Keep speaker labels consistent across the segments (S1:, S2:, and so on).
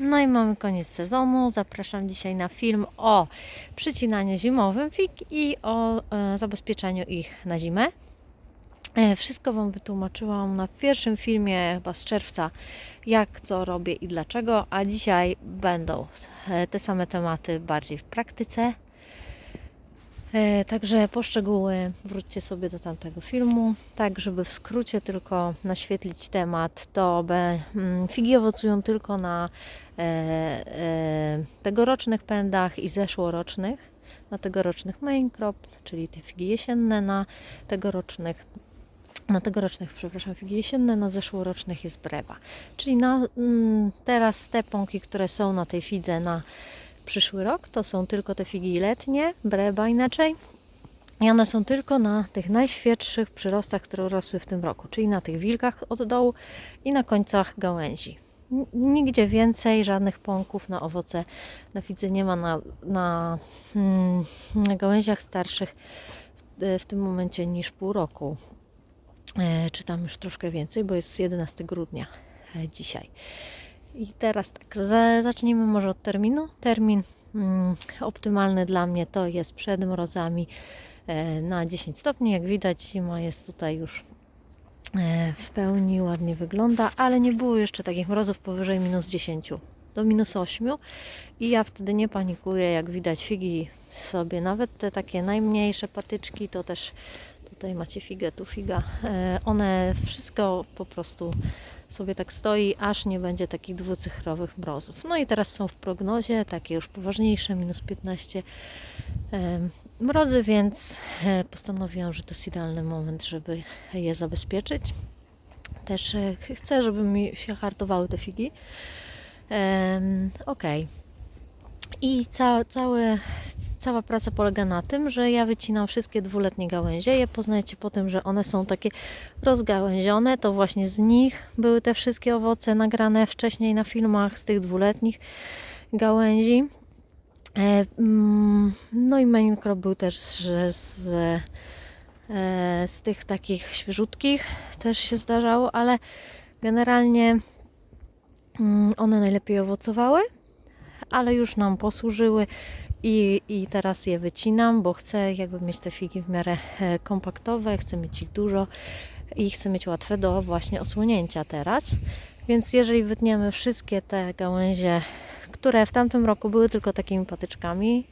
S1: No i mamy koniec sezonu. Zapraszam dzisiaj na film o przycinaniu zimowym fig i o e, zabezpieczeniu ich na zimę. E, Wszystko Wam wytłumaczyłam na pierwszym filmie, chyba z czerwca, jak, co robię i dlaczego, a dzisiaj będą e, te same tematy bardziej w praktyce. Także poszczegóły wróćcie sobie do tamtego filmu, tak żeby w skrócie tylko naświetlić temat, to mm, figi owocują tylko na tegorocznych pędach i zeszłorocznych, na tegorocznych main crop, czyli te figi jesienne, na tegorocznych na tegorocznych, przepraszam, figi jesienne, na zeszłorocznych jest brewa. Czyli na, mm, teraz te pąki, które są na tej fidze na przyszły rok, to są tylko te figi letnie, breba inaczej. I one są tylko na tych najświeższych przyrostach, które rosły w tym roku, czyli na tych wilkach od dołu i na końcach gałęzi. Nigdzie więcej żadnych pąków na owoce na fidze nie ma na, na, mm, na gałęziach starszych w, w tym momencie niż pół roku. E, czy tam już troszkę więcej, bo jest 11 grudnia e, dzisiaj. I teraz tak, za, zacznijmy może od terminu. Termin mm, optymalny dla mnie to jest przed mrozami e, na 10 stopni. Jak widać, zima jest tutaj już w pełni, ładnie wygląda, ale nie było jeszcze takich mrozów powyżej minus 10 do minus 8 i ja wtedy nie panikuję, jak widać figi sobie, nawet te takie najmniejsze patyczki, to też tutaj macie figę, tu figa, e, one wszystko po prostu sobie tak stoi, aż nie będzie takich dwucyfrowych mrozów. No i teraz są w prognozie takie już poważniejsze, minus 15 em, mrozy, więc e, postanowiłam, że to jest idealny moment, żeby je zabezpieczyć. Też e, ch- chcę, żeby mi się hartowały te figi. Okej. I ca, całe, cała praca polega na tym, że ja wycinam wszystkie dwuletnie gałęzie. Je poznajecie po tym, że one są takie rozgałęzione. To właśnie z nich były te wszystkie owoce nagrane wcześniej na filmach z tych dwuletnich gałęzi. E, mm, no i crop był też z, z, e, z tych takich świeżutkich też się zdarzało, ale generalnie mm, one najlepiej owocowały, ale już nam posłużyły i, i teraz je wycinam, bo chcę jakby mieć te figi w miarę e, kompaktowe, chcę mieć ich dużo i chcę mieć łatwe do właśnie osłonięcia teraz. Więc jeżeli wytniemy wszystkie te gałęzie, które w tamtym roku były tylko takimi patyczkami,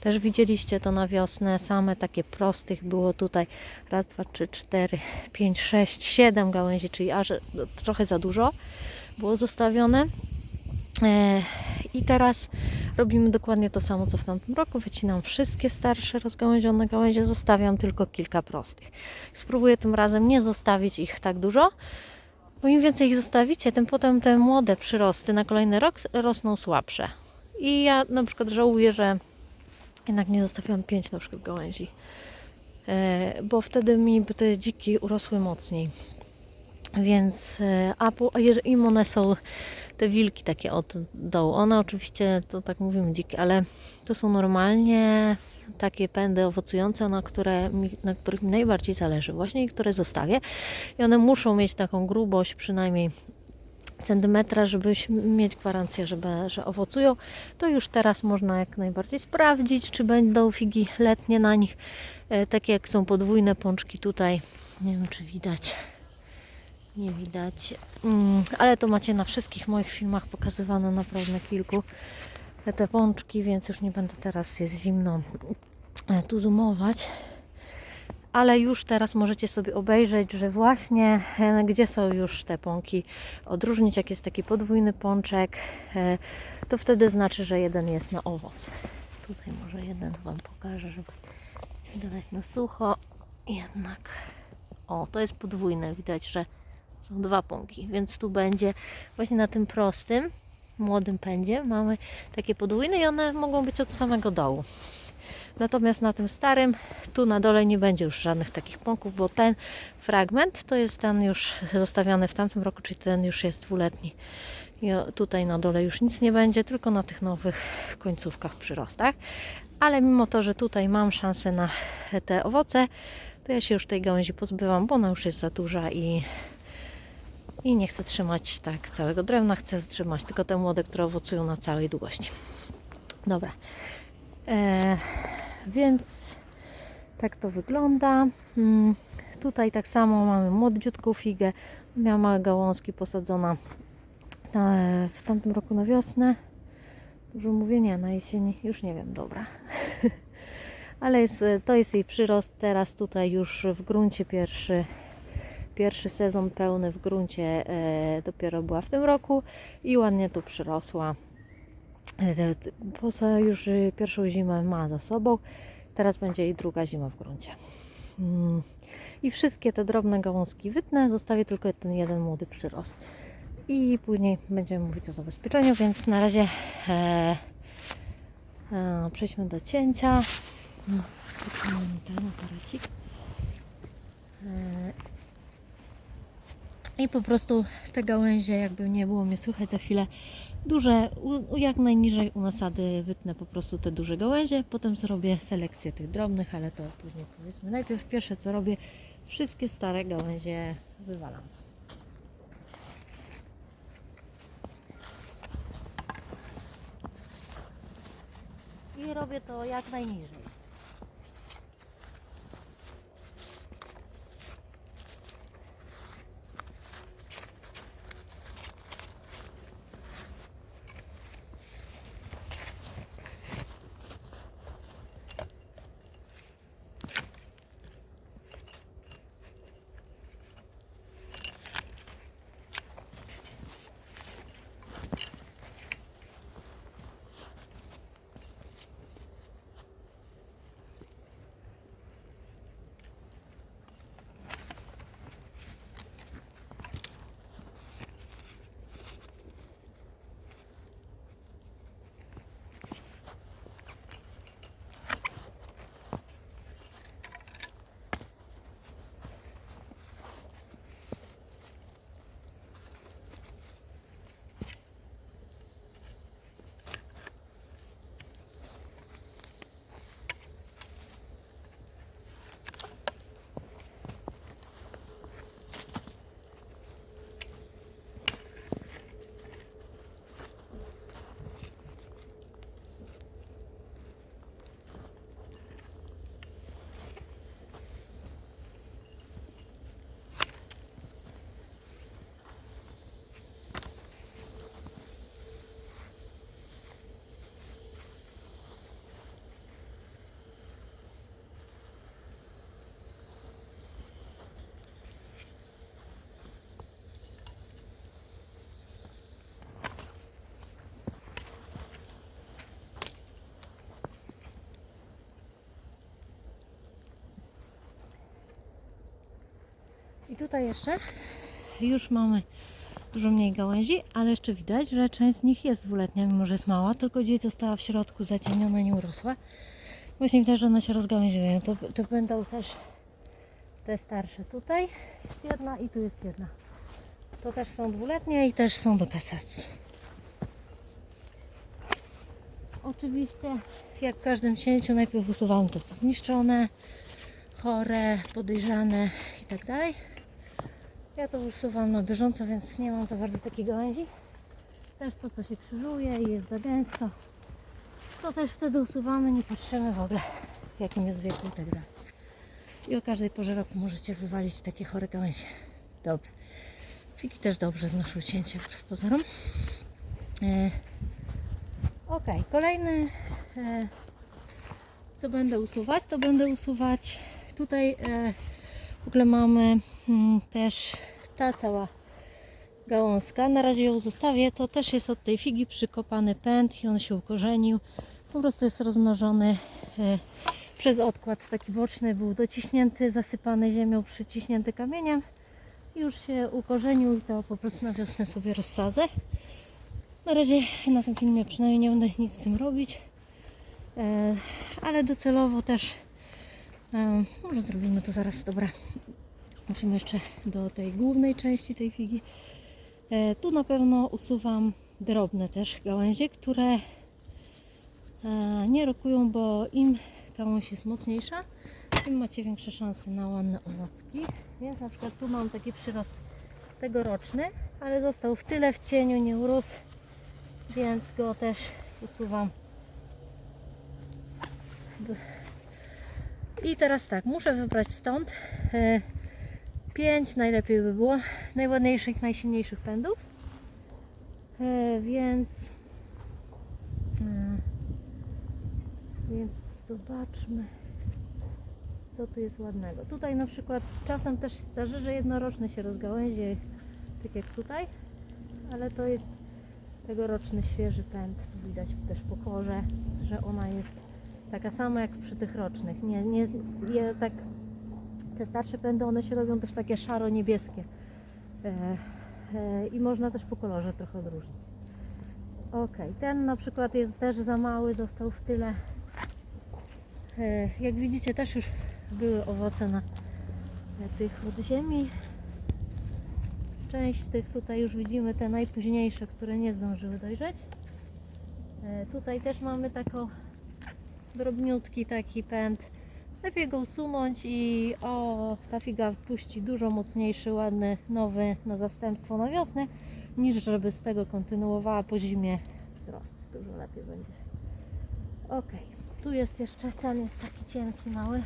S1: też widzieliście to na wiosnę, same takie prostych było tutaj raz, dwa, trzy, cztery, pięć, sześć, siedem gałęzi, czyli aż trochę za dużo było zostawione. E, I teraz robimy dokładnie to samo, co w tamtym roku. Wycinam wszystkie starsze, rozgałęzione gałęzie, zostawiam tylko kilka prostych. Spróbuję tym razem nie zostawić ich tak dużo, bo im więcej ich zostawicie, tym potem te młode przyrosty na kolejny rok rosną słabsze. I ja na przykład żałuję, że jednak nie zostawiłam pięć na przykład gałęzi, e, bo wtedy mi by te dziki urosły mocniej. Więc, e, a a im one są te wilki takie od dołu. One oczywiście, to tak mówimy dzikie, ale to są normalnie takie pędy owocujące, na, które mi, na których mi najbardziej zależy właśnie i które zostawię. I one muszą mieć taką grubość przynajmniej centymetra, żeby mieć gwarancję, żeby, że owocują. To już teraz można jak najbardziej sprawdzić, czy będą figi letnie na nich. E, takie jak są podwójne pączki tutaj. Nie wiem, czy widać. Nie widać. Mm, ale to macie na wszystkich moich filmach pokazywane naprawdę kilku te pączki, więc już nie będę teraz jest zimno e, tu zoomować. Ale już teraz możecie sobie obejrzeć, że właśnie e, gdzie są już te pąki, odróżnić jak jest taki podwójny pączek, e, to wtedy znaczy, że jeden jest na owoc. Tutaj może jeden Wam pokażę, żeby nie dodać na sucho. Jednak, o, to jest podwójne, widać, że są dwa pąki, więc tu będzie właśnie na tym prostym, młodym pędzie mamy takie podwójne i one mogą być od samego dołu. Natomiast na tym starym, tu na dole nie będzie już żadnych takich pąków, bo ten fragment to jest ten już zostawiany w tamtym roku, czyli ten już jest dwuletni. I tutaj na dole już nic nie będzie, tylko na tych nowych końcówkach przyrostach. Ale mimo to, że tutaj mam szansę na te owoce, to ja się już tej gałęzi pozbywam, bo ona już jest za duża i I nie chcę trzymać tak całego drewna, chcę trzymać tylko te młode, które owocują na całej długości. Dobra. E, więc tak to wygląda. Mm, tutaj tak samo mamy młodziutką figę. Miała małe gałązki posadzona e, w tamtym roku na wiosnę. Dużo mówię, nie, na jesieni już nie wiem, dobra. Ale jest, to jest jej przyrost teraz tutaj już w gruncie pierwszy. Pierwszy sezon pełny w gruncie e, dopiero była w tym roku i ładnie tu przyrosła. E, Poza już y, pierwszą zimę ma za sobą. Teraz będzie jej druga zima w gruncie. Mm. I wszystkie te drobne gałązki wytnę, zostawię tylko ten jeden młody przyrost. I później będziemy mówić o zabezpieczeniu, więc na razie e, e, przejdźmy do cięcia. Mm, wyciągnę mi ten aparacik. E, I po prostu te gałęzie, jakby nie było mnie słychać za chwilę, duże, jak najniżej u nasady wytnę po prostu te duże gałęzie, potem zrobię selekcję tych drobnych, ale to później powiedzmy. Najpierw pierwsze co robię, wszystkie stare gałęzie wywalam. I robię to jak najniżej. I tutaj jeszcze już mamy dużo mniej gałęzi, ale jeszcze widać, że część z nich jest dwuletnia, mimo że jest mała, tylko gdzieś została w środku zacieniona, nie urosła. Właśnie widać, że one się rozgałęziają. To, to będą też te starsze. Tutaj jest jedna i tu jest jedna. To też są dwuletnie i też są do kasacji. Oczywiście, jak w każdym cięciu, najpierw usuwam to, co zniszczone, chore, podejrzane i tak. Ja to usuwam na bieżąco, więc nie mam za bardzo takich gałęzi. Też to, co się krzyżuje i jest za gęsto, to też wtedy usuwamy, nie patrzymy w ogóle w jakim jest wieku i tak dalej. I o każdej porze roku możecie wywalić takie chore gałęzie. Dobra. Fiki też dobrze znoszą cięcie wbrew pozorom. E, ok, kolejny e, co będę usuwać, to będę usuwać tutaj e, w ogóle mamy też ta cała gałązka. Na razie ją zostawię. To też jest od tej figi przykopany pęd i on się ukorzenił. Po prostu jest rozmnożony e, przez odkład taki boczny. Był dociśnięty, zasypany ziemią, przyciśnięty kamieniem. Już się ukorzenił i to po prostu na wiosnę sobie rozsadzę. Na razie na tym filmie przynajmniej nie będę nic z tym robić. E, ale docelowo też e, może zrobimy to zaraz, dobra. Musimy jeszcze do tej głównej części tej figi. E, tu na pewno usuwam drobne też gałęzie, które e, nie rokują, bo im gałąź jest mocniejsza, tym macie większe szanse na ładne owocki. Więc na przykład tu mam taki przyrost tegoroczny, ale został w tyle w cieniu, nie urósł, więc go też usuwam. I teraz tak, muszę wybrać stąd e, pięć najlepiej by było najładniejszych, najsilniejszych pędów. E, więc e, więc zobaczmy co tu jest ładnego. Tutaj na przykład czasem też się zdarzy, że jednoroczny się rozgałęzi, tak jak tutaj, ale to jest tegoroczny świeży pęd. Tu widać też po korze, że ona jest taka sama jak przy tych rocznych. Nie, nie, tak, te starsze pędy, one się robią też takie szaro-niebieskie. E, e, I można też po kolorze trochę odróżnić. Ok, ten na przykład jest też za mały, został w tyle. E, jak widzicie też już były owoce na tych od ziemi. Część tych tutaj już widzimy te najpóźniejsze, które nie zdążyły dojrzeć. E, Tutaj też mamy taką drobniutki taki pęd. Lepiej go usunąć i o, ta figa puści dużo mocniejszy, ładny, nowy na zastępstwo na wiosnę, niż żeby z tego kontynuowała po zimie wzrost. Dużo lepiej będzie. Ok, tu jest jeszcze, ten jest taki cienki, mały.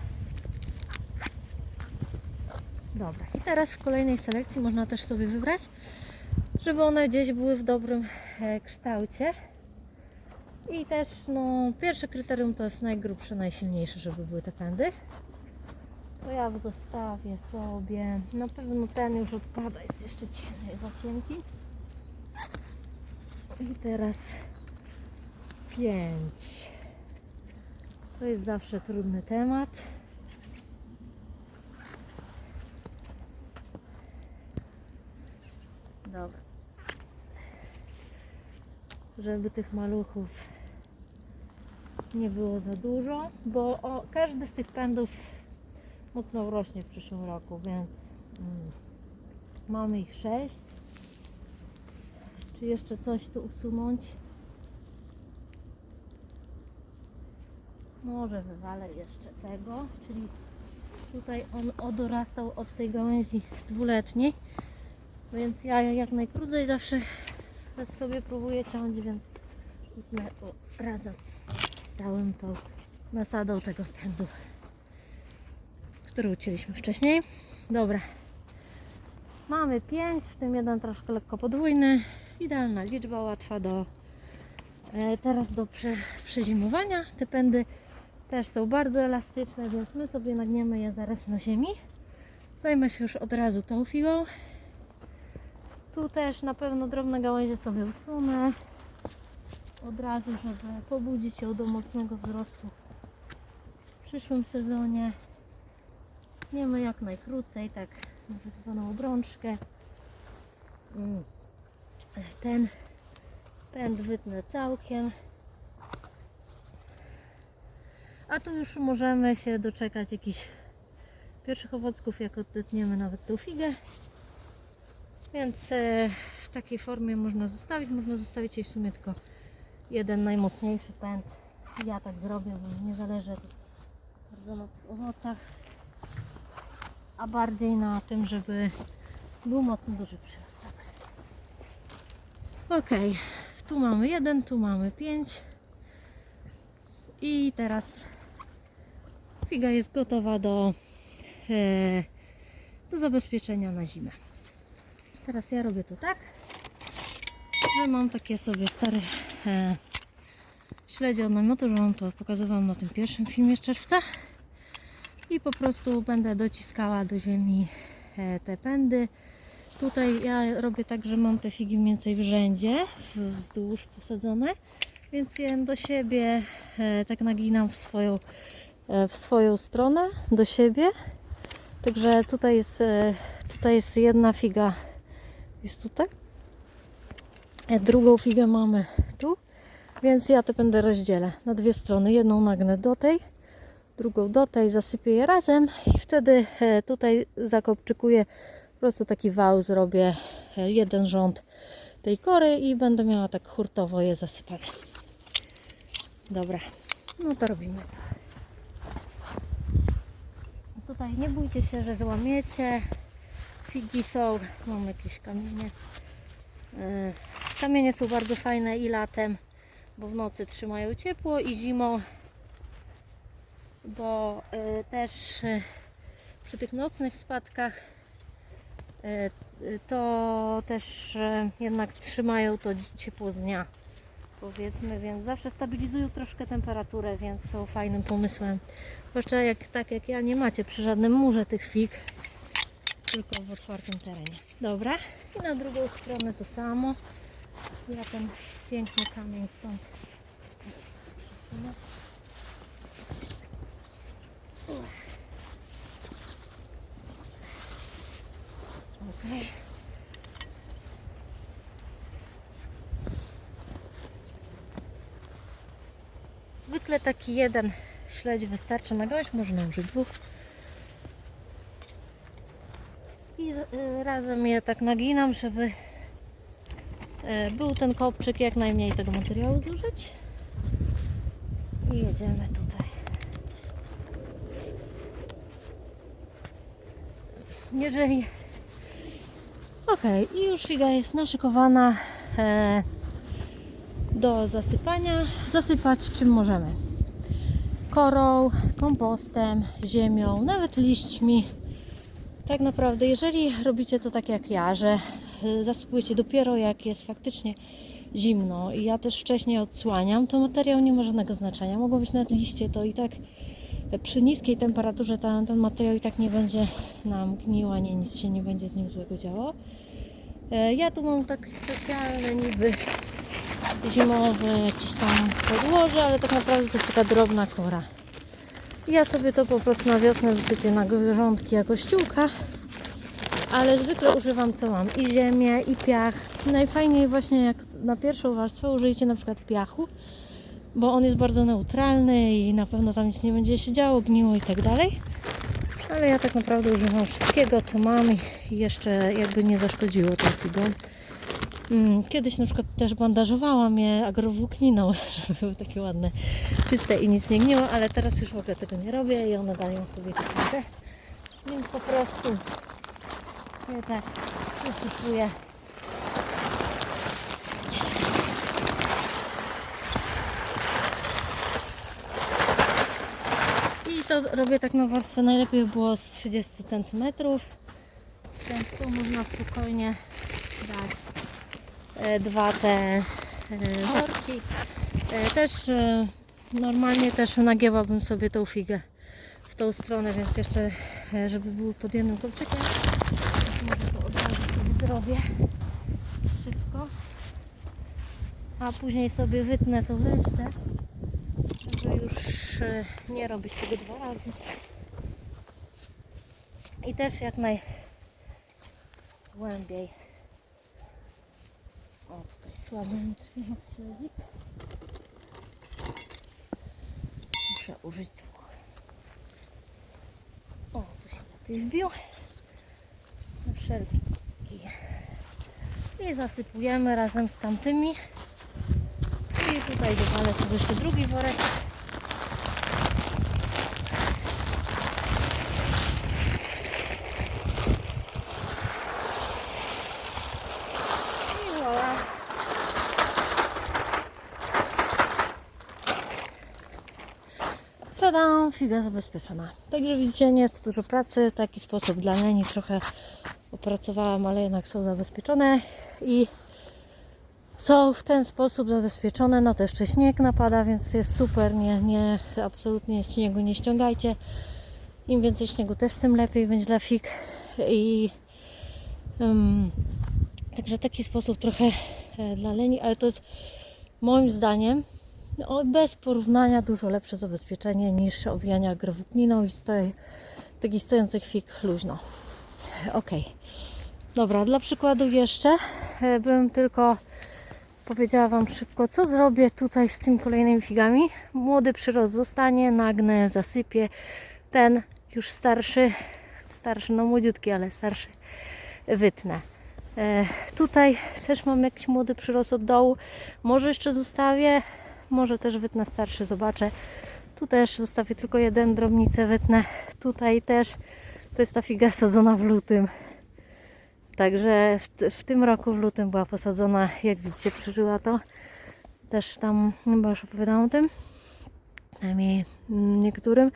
S1: Dobra, i teraz w kolejnej selekcji można też sobie wybrać, żeby one gdzieś były w dobrym e, kształcie. I też, no, pierwsze kryterium to jest najgrubsze, najsilniejsze, żeby były te pędy. To ja zostawię sobie. Na pewno ten już odpada, jest jeszcze cienki, za cienki. I teraz pięć. To jest zawsze trudny temat. Dobra. Żeby tych maluchów nie było za dużo, bo o, każdy z tych pędów mocno urośnie w przyszłym roku, więc mm, mamy ich sześć. Czy jeszcze coś tu usunąć? Może wywalę jeszcze tego, czyli tutaj on odorastał od tej gałęzi dwuletniej, więc ja jak najkrócej zawsze sobie próbuję ciąć, więc tutnę tu razem całym tą nasadą tego pędu, który ucięliśmy wcześniej. Dobra. Mamy 5, w tym jeden troszkę lekko podwójny. Idealna liczba, łatwa do e, teraz do prze, przezimowania. Te pędy też są bardzo elastyczne, więc my sobie nagniemy je zaraz na ziemi. Zajmę się już od razu tą figą. Tu też na pewno drobne gałęzie sobie usunę. Od razu, żeby pobudzić ją do mocnego wzrostu w przyszłym sezonie. Niemy jak najkrócej, tak tak zwaną obrączkę. Mm. Ten pęd wytnę całkiem. A tu już możemy się doczekać jakichś pierwszych owocków, jak odetniemy nawet tą figę. Więc e, w takiej formie można zostawić. Można zostawić jej w sumie tylko jeden najmocniejszy pęd. Ja tak zrobię, bo nie zależy bardzo na owocach, a bardziej na tym, żeby był mocno duży przyrost. Ok, tu mamy jeden, tu mamy pięć. I teraz figa jest gotowa do, e, do zabezpieczenia na zimę. Teraz ja robię to tak, że mam takie sobie stare e, śledzie od namiotu, że Wam to pokazywałam na tym pierwszym filmie z czerwca. I po prostu będę dociskała do ziemi e, te pędy. Tutaj ja robię tak, że mam te figi mniej więcej w rzędzie, wzdłuż posadzone, więc je do siebie e, tak naginam w swoją, e, w swoją stronę, do siebie. Także tutaj jest, tutaj jest jedna figa, jest tutaj. Drugą figę mamy tu, więc ja to będę rozdzielę na dwie strony. Jedną nagnę do tej, drugą do tej, zasypię je razem i wtedy e, tutaj zakopczykuję po prostu taki wał zrobię, e, jeden rząd tej kory i będę miała tak hurtowo je zasypane. Dobra, no to robimy. Tutaj nie bójcie się, że złamiecie. figi są, mam jakieś kamienie. E, Kamienie są bardzo fajne i latem, bo w nocy trzymają ciepło i zimą, bo e, też e, przy tych nocnych spadkach to też jednak trzymają to ciepło z dnia powiedzmy, więc zawsze stabilizują troszkę temperaturę, więc są fajnym pomysłem. Zwłaszcza jak tak jak ja nie macie przy żadnym murze tych fig, tylko w otwartym terenie. Dobra, i na drugą stronę to samo. Ja ten piękny kamień stąd. Okej. Zwykle taki jeden śledź wystarczy na gałąź, można użyć dwóch. I y, razem je tak naginam, żeby y, był ten kopczyk, jak najmniej tego materiału zużyć. I jedziemy tutaj. Jeżeli... Ok, i już figa jest naszykowana. E, do zasypania. Zasypać czym możemy. Korą, kompostem, ziemią, nawet liśćmi. Tak naprawdę, jeżeli robicie to tak jak ja, że y, zasypujecie dopiero jak jest faktycznie zimno i ja też wcześniej odsłaniam, to materiał nie ma żadnego znaczenia. Mogą być nawet liście, to i tak przy niskiej temperaturze ten, ten materiał i tak nie będzie nam gnił, ani nic się nie będzie z nim złego działo. E, Ja tu mam tak specjalne niby zimowe jakieś tam podłoże, ale tak naprawdę to jest taka drobna kora. Ja sobie to po prostu na wiosnę wysypię na grządki jako ściółka, ale zwykle używam co mam i ziemię i piach. Najfajniej właśnie jak na pierwszą warstwę użyjcie na przykład piachu, bo on jest bardzo neutralny i na pewno tam nic nie będzie się działo, gniło i tak dalej. Ale ja tak naprawdę używam wszystkiego co mam i jeszcze jakby nie zaszkodziło tą figą. Mm, Kiedyś na przykład też bandażowałam je agrowłókniną, żeby były takie ładne, czyste i nic nie gniło, ale teraz już w ogóle tego nie robię i one dają sobie taką Więc po prostu je tak usypuję. I to robię tak na warstwę, najlepiej by było z 30 cm, więc tu można spokojnie dać dwa te e, worki. E, Też e, normalnie też nagięłabym sobie tą figę w tą stronę, więc jeszcze e, żeby były pod jednym kopczykiem. Może to od razu sobie zrobię szybko. A później sobie wytnę tą resztę, żeby już e, nie robić tego dwa razy. I też jak najgłębiej. Mi trzyma śledzik. Muszę użyć dwóch. O, tu się lepiej wbił. Na wszelki. I zasypujemy razem z tamtymi. I tutaj dowalę sobie jeszcze drugi worek. Figa zabezpieczona. Także widzicie, nie jest to dużo pracy. Taki sposób dla leni trochę opracowałam, ale jednak są zabezpieczone i są w ten sposób zabezpieczone. No to jeszcze śnieg napada, więc jest super. Nie, nie, absolutnie śniegu nie ściągajcie. Im więcej śniegu, też tym lepiej będzie dla fig. I ym, także taki sposób trochę e, dla leni, ale to jest moim zdaniem no, bez porównania dużo lepsze zabezpieczenie niż owijanie agrowłókniną i stoi, takich stojących fig luźno. Ok. Dobra, dla przykładu jeszcze e, bym tylko powiedziała Wam szybko, co zrobię tutaj z tymi kolejnymi figami. Młody przyrost zostanie, nagnę, zasypię. Ten już starszy, starszy, no młodziutki, ale starszy, wytnę. E, tutaj też mam jakiś młody przyrost od dołu. Może jeszcze zostawię, może też wytnę starszy, zobaczę. Tu też zostawię tylko jeden drobnicę, wytnę. Tutaj też, to jest ta figa sadzona w lutym. Także w, w tym roku w lutym była posadzona, jak widzicie, przeżyła to. Też tam chyba już opowiadałam o tym. Przynajmniej mm, niektórym.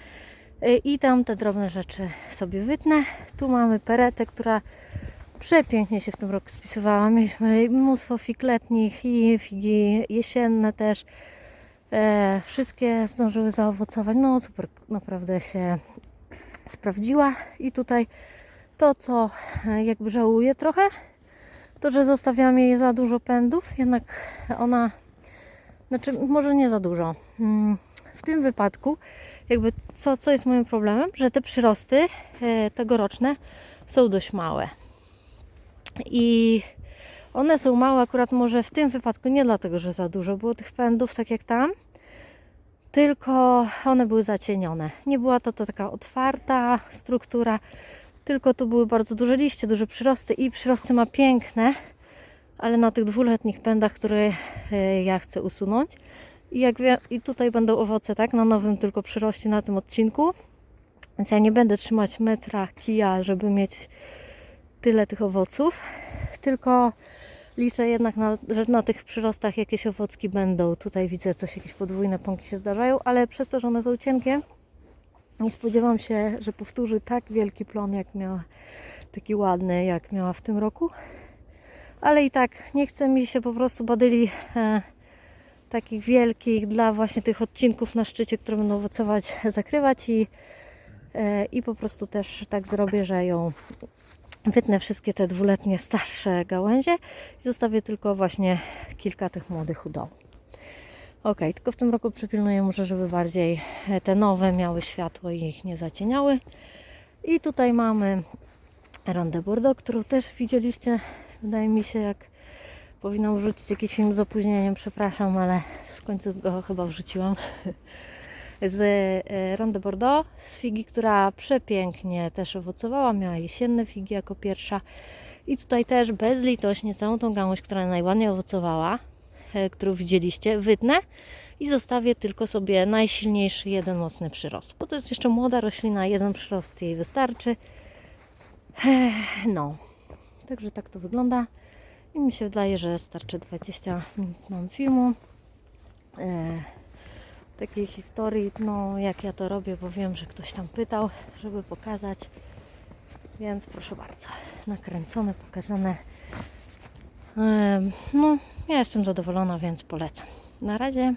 S1: Y, I tam te drobne rzeczy sobie wytnę. Tu mamy peretę, która przepięknie się w tym roku spisywała. Mieliśmy mnóstwo fig letnich i figi jesienne też. E, wszystkie zdążyły zaowocować. No super, naprawdę się sprawdziła. I tutaj to, co e, jakby żałuję trochę, to, że zostawiałam jej za dużo pędów, jednak ona, znaczy może nie za dużo. Mm, W tym wypadku, jakby co, co jest moim problemem, że te przyrosty e, tegoroczne są dość małe. I one są małe akurat może w tym wypadku nie dlatego, że za dużo było tych pędów, tak jak tam, tylko one były zacienione. Nie była to, to taka otwarta struktura, tylko tu były bardzo duże liście, duże przyrosty i przyrosty ma piękne, ale na tych dwuletnich pędach, które e, ja chcę usunąć. I jak wie, i tutaj będą owoce, tak, na nowym tylko przyroście na tym odcinku. Więc ja nie będę trzymać metra kija, żeby mieć tyle tych owoców, tylko liczę jednak, na, że na tych przyrostach jakieś owocki będą. Tutaj widzę coś, jakieś podwójne pąki się zdarzają, ale przez to, że one są cienkie, nie spodziewam się, że powtórzy tak wielki plon, jak miała, taki ładny, jak miała w tym roku. Ale i tak nie chce mi się po prostu badyli e, takich wielkich dla właśnie tych odcinków na szczycie, które będą owocować, zakrywać i, e, i po prostu też tak zrobię, że ją wytnę wszystkie te dwuletnie starsze gałęzie i zostawię tylko właśnie kilka tych młodych u dołu. Ok, tylko w tym roku przypilnuję może, żeby bardziej e, te nowe miały światło i ich nie zacieniały. I tutaj mamy Rondę Bordeaux, którą też widzieliście. Wydaje mi się, jak powinnam wrzucić jakiś film z opóźnieniem, przepraszam, ale w końcu go chyba wrzuciłam. Z e, Ronde Bordeaux, z figi, która przepięknie też owocowała, miała jesienne figi jako pierwsza. I tutaj też bezlitośnie całą tą gałąź, która najładniej owocowała, e, którą widzieliście, wytnę i zostawię tylko sobie najsilniejszy jeden mocny przyrost. Bo to jest jeszcze młoda roślina, jeden przyrost jej wystarczy. No, także tak to wygląda. I mi się wydaje, że starczy 20 minut filmu. Takiej historii, no jak ja to robię, bo wiem, że ktoś tam pytał, żeby pokazać. Więc proszę bardzo, nakręcone, pokazane. No, ja jestem zadowolona, więc polecam. Na razie.